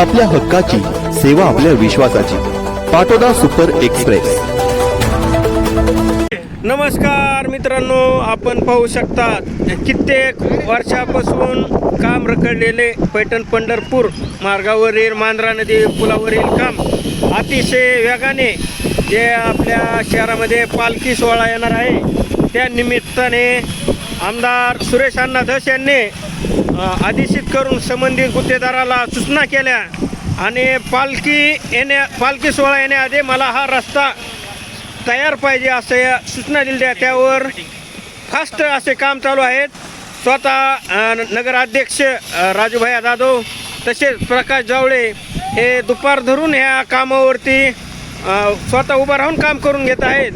आपल्या हक्काची सेवा आपल्या विश्वासाची. Patoda super express. नमस्कार मित्रांनो आपण पाहू शकता कित्येक वर्षापासून काम रखडलेले पैठण पंढरपूर मार्गावरील मांजरा नदी पुलावरील काम अतिशय वेगाने जे आपल्या शहरामध्ये पालखी सोहळा येणार आहे त्या निमित्ताने आमदार सुरेश अण्णा धस यांनी अ, अधिसित करून संबंधित गुत्तेदाराला सूचना केल्या. आणि पालखी येण्या पालखी सोहळा येण्याआधी मला हा रस्ता तयार पाहिजे असे सूचना दिल्या. त्यावर फास्ट असे काम चालू आहेत. स्वतः नगराध्यक्ष राजूभाया राजूभाई जाधव तसेच प्रकाश जावळे हे दुपार धरून ह्या कामावरती स्वतः उभं राहून काम करून घेत आहेत.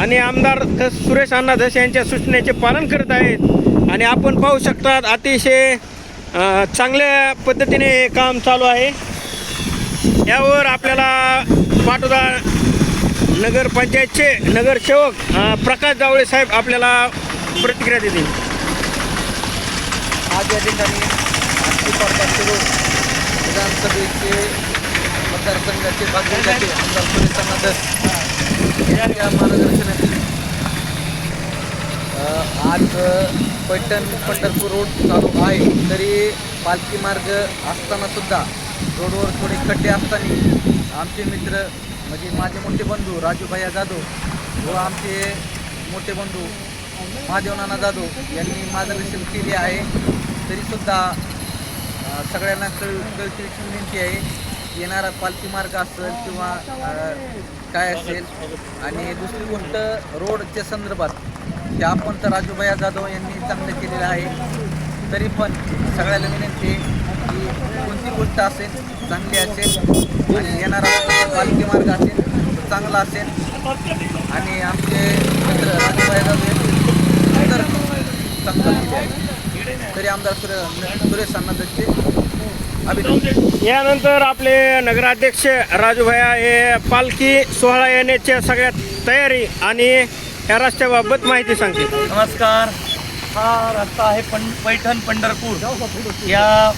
आणि आमदार धस सुरेश अण्णा धस यांच्या सूचनेचे पालन करत आहेत. आणि आपण पाहू शकतात अतिशय चांगल्या पद्धतीने हे काम चालू आहे. यावर आपल्याला पाटोदा नगरपंचायतचे नगरसेवक प्रकाश जावळे साहेब आपल्याला प्रतिक्रिया देतील. आज या ठिकाणी विधानसभेचे मतदारसंघाचे आमदार सुरेश अण्णा धस मार्गदर्शन आज पैठण पंढरपूर रोड चालू आहे. तरी पालखी मार्ग असताना सुद्धा रोडवर थोडे खड्डे असताना आमचे मित्र म्हणजे माझे मोठे बंधू राजूभाया जाधव व आमचे मोठे बंधू महादेवनाना जाधव यांनी मार्गदर्शन केले आहे. तरीसुद्धा सगळ्यांना कळ कळकळीची विनंती आहे. येणारा पालखी मार्ग असेल किंवा काय असेल. आणि दुसरी गोष्ट रोडच्या संदर्भात ते आपण तर राजूभाया जाधव यांनी चांगलं केलेलं आहे. तरी पण सगळ्याला विनंती की कोणती गोष्ट असेल चांगली असेल आणि येणारा पालखी मार्ग असेल चांगला असेल. आणि आमचे मित्र राजूभाया जाधव यांनी तर चांगलं केले. आहे तरी आमदार सुरे सुरेश अण्णाचे यानंतर आपले नगराध्यक्ष राजूभया हे पालखी सोहळा येण्याच्या सगळ्यात तयारी आणि या रस्त्याबाबत माहिती सांगतील. नमस्कार. हा रस्ता आहे पण पैठण पंढरपूर. या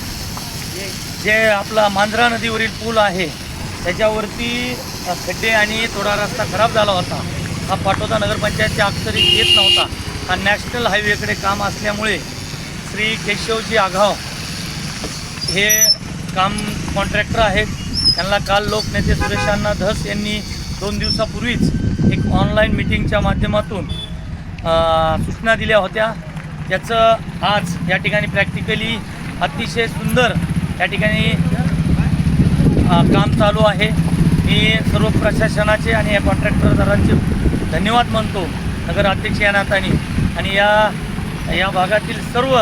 जे आपला मांजरा नदीवरील पूल आहे त्याच्यावरती खड्डे आणि थोडा रस्ता खराब झाला होता. हा पाटोदा नगरपंचायतच्या अक्षरी येत नव्हता. हा नॅशनल हायवेकडे काम असल्यामुळे श्री केशवजी आघाव हे काम कॉन्ट्रॅक्टर आहेत. त्यांना काल लोकनेते सुरेशांना धस यांनी दोन दिवसापूर्वीच एक ऑनलाईन मिटिंगच्या माध्यमातून सूचना दिल्या होत्या. त्याचं आज या ठिकाणी प्रॅक्टिकली अतिशय सुंदर या ठिकाणी काम चालू आहे. मी सर्व प्रशासनाचे आणि या कॉन्ट्रॅक्टरदारांचे धन्यवाद मानतो नगर अध्यक्ष या नात्याने आणि या या भागातील सर्व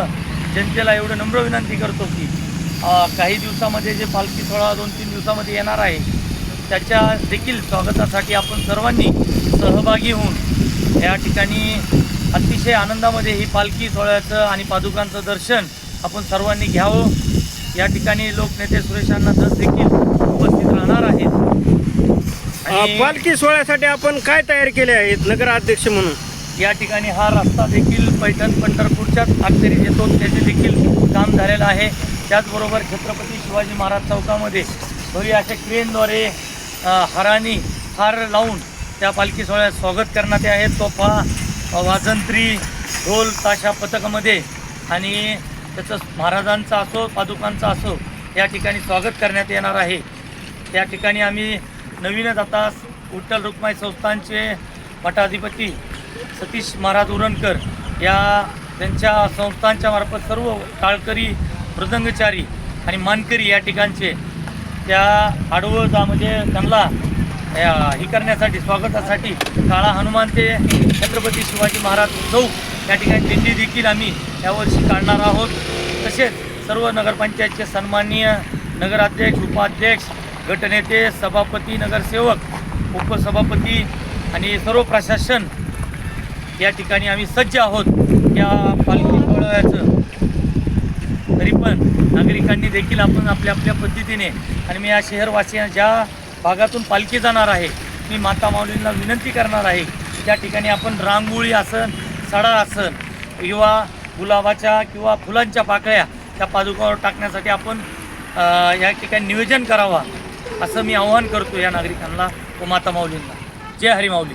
जनतेला एवढं नम्र विनंती करतो की काही दिवसामध्ये जे पालखी सोहळा दोन तीन दिवसामध्ये येणार आहे त्याच्या देखील स्वागतासाठी आपण सर्वांनी सहभागी होऊन या ठिकाणी अतिशय आनंदामध्ये ही पालखी सोहळ्याचं आणि पादुकांचं दर्शन आपण सर्वांनी घ्यावं. या ठिकाणी लोकनेते सुरेशांना दस देखील उपस्थित राहणार आहेत. पालखी सोहळ्यासाठी आपण काय तयारी केली आहेत नगराध्यक्ष म्हणून? या ठिकाणी हा रस्ता देखील पैठण पंढरपूरच्याच अखेरीस येतो त्याचे देखील काम झालेलं आहे. त्याचबरोबर छत्रपती शिवाजी महाराज चौकामध्ये भव्य अशा क्रेनद्वारे हारानी हार लावून त्या पालखी सोहळ्यात स्वागत करण्यात आहे तोफा वाजंत्री ढोल ताशा पथकामध्ये आणि त्याचं महाराजांचा असो पादुकांचा असो या ठिकाणी स्वागत करण्यात येणार आहे. त्या ठिकाणी आम्ही नवीनच आता विठ्ठल रुक्माई संस्थांचे मठाधिपती सतीश महाराज उरणकर या त्यांच्या संस्थांच्या मार्फत सर्व टाळकरी मृदंगचारी आणि मानकरी या ठिकाणचे त्या आडवं म्हणजे त्यांना या हे करण्यासाठी स्वागतासाठी काळा हनुमान ते छत्रपती शिवाजी महाराज चौक या ठिकाणी दिंडी देखील आम्ही यावर्षी काढणार आहोत. तसेच सर्व नगरपंचायतचे सन्माननीय नगराध्यक्ष उपाध्यक्ष गटनेते सभापती नगरसेवक उपसभापती आणि सर्व प्रशासन या ठिकाणी आम्ही सज्ज आहोत. या पालखी सोहळ्याचं तरी पण नागरिकांनी देखील आपण आपल्या आपल्या पद्धतीने आणि मी या शहरवासिया ज्या भागातून पालखी जाणार आहे मी माता माऊलींना विनंती करणार आहे त्या ज्या ठिकाणी आपण रांगोळी आसन सडा आसन किंवा गुलाबाच्या किंवा फुलांच्या पाकळ्या त्या पादुकावर टाकण्यासाठी आपण या ठिकाणी नियोजन करावा असं मी आवाहन करतो या नागरिकांना व माता माऊलींना. जय हरी माऊली.